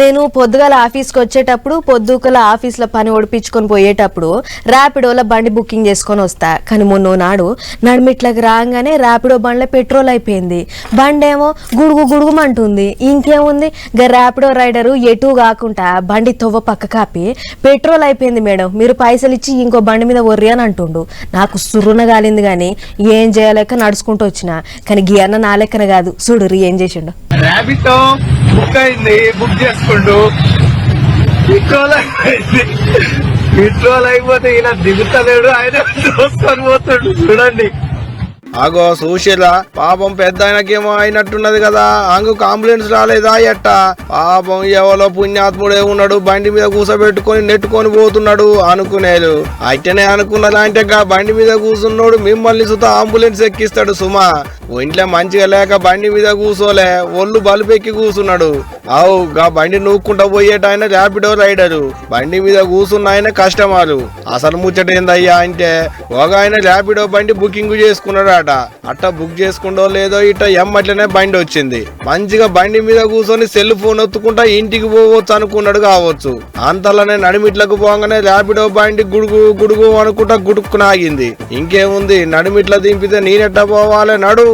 నేను పొద్దుగాల ఆఫీస్కి వచ్చేటప్పుడు పొద్దుకల ఆఫీస్లో పని ఒడిపించుకొని పోయేటప్పుడు ర్యాపిడోలో బండి బుకింగ్ చేసుకొని వస్తా. కానీ మొన్న నాడు నడిమిట్లకి రాగానే ర్యాపిడో బండ్లో పెట్రోల్ అయిపోయింది. బండి ఏమో గుడుగు గుడుగుమంటుంది. ఇంకేముంది? గా ర్యాపిడో రైడరు ఎటు కాకుండా బండి తొవ్వ పక్క కాపి పెట్రోల్ అయిపోయింది మేడం. మీరు పైసలు ఇచ్చి ఇంకో బండి మీద worry అని అంటుండు. నాకు సురున కాలింది కానీ ఏం చేయలేక నడుచుకుంటూ వచ్చిన. కానీ గియన్న నా లెక్కన కాదు. చూడు ఏం చేసిండు. బుక్ అయింది బుక్ చేసుకుంటూ పెట్రోల్ అయిపోయింది పెట్రోల్ అయిపోతే ఇలా దిగుతలేడు ఆయన చూసుకొని పోతాడు చూడండి. అగో సుశీల పాపం పెద్ద ఆయనకేమో అయినట్టున్నది కదా. అంగుకు అంబులెన్స్ రాలేదా ఎట్ట పాపం ఎవలో పుణ్యాత్ముడే ఉన్నాడు బండి మీద కూసబెట్టుకొని నెట్టుకొని పోతున్నాడు అనుకునేలు. అయితేనే అనుకున్నదా అంటే బండి మీద కూసున్నాడు మిమ్మల్ని సుత అంబులెన్స్ ఎక్కిస్తాడు సుమా. ఇంట్లో మంచిగా లేక బండి మీద కూసోలే ఒళ్ళు బలుపెక్కి కూసున్నాడు. అవు గా బండి నూక్కుంటా పోయేట ఆయన ర్యాపిడో రైడరు. బండి మీద కూసున్న ఆయన కస్టమరు. అసలు ముచ్చట ఏందయ్యా అంటే ఒక ఆయన ర్యాపిడో బండి బుకింగ్ చేసుకున్నాడట. అట్ట బుక్ చేసుకుండో లేదో ఇట్ట ఎమ్మట్లనే బండి వచ్చింది. మంచిగా బండి మీద కూర్చొని సెల్ ఫోన్ ఒత్తుకుంటా ఇంటికి పోవచ్చు అనుకున్నాడు కావచ్చు. అంతలోనే నడిమిట్లకు పోగానే ర్యాపిడో బండి గుడుగు గుడుగు అనుకుంటా గుడుక్కునాగింది ఇంకేముంది నడిమిట్ల దింపితే నేనెట్ట పోవాలి నడు.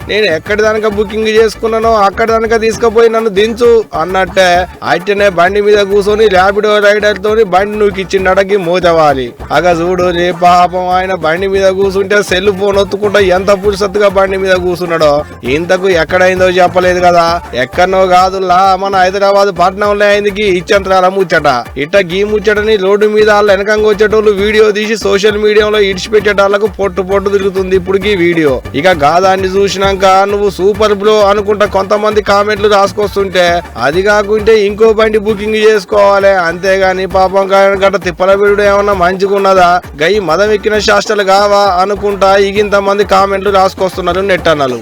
నేను ఎక్కడి దానిక బుకింగ్ చేసుకున్నానో అక్కడ దానిక తీసుకుపోయి నన్ను దించు అన్నట్టే అయితేనే బండి మీద కూర్చొని ర్యాపిడో రైడర్ తోని బండి నూకిచ్చిండకి మోతవాలి. అగ చూడు రే పాపం ఆయన బండి మీద కూర్చుంటే సెల్ ఫోన్ ఒత్తుకుంటా ఎంత పురుసత్తుగా బండి మీద కూర్చున్నాడో. ఇంతకు ఎక్కడైందో చెప్పలేదు కదా. ఎక్కడనో కాదులా మన హైదరాబాద్ పట్నంలో అయింది ఇచ్చంతరాల ముచ్చట. ఇట్ట గీ ముచ్చటని రోడ్డు మీద వాళ్ళ వెనకంగా వచ్చేటోళ్ళు వీడియో తీసి సోషల్ మీడియాలో ఇడిచిపెట్టేటాళ్ళకు పొట్టు పొట్టు తిరుగుతుంది ఇప్పుడు ఈ వీడియో. ఇక గాదాన్ని చూసినాక నువ్వు సూపర్ బ్రో అనుకుంటా కొంతమంది కామెంట్లు రాసుకొస్తుంటే అది కాకుంటే ఇంకో బండి బుకింగ్ చేసుకోవాలి. అంతేగాని పాపం గట్ట తిప్పల వీడు ఏమన్నా మంచిగున్నదా? గై మదం ఎక్కిన శాస్త్రాలు కావా అనుకుంటా ఇగింత మంది కామెంట్లు రాసుకొస్తున్నారు నెట్టన్నలు.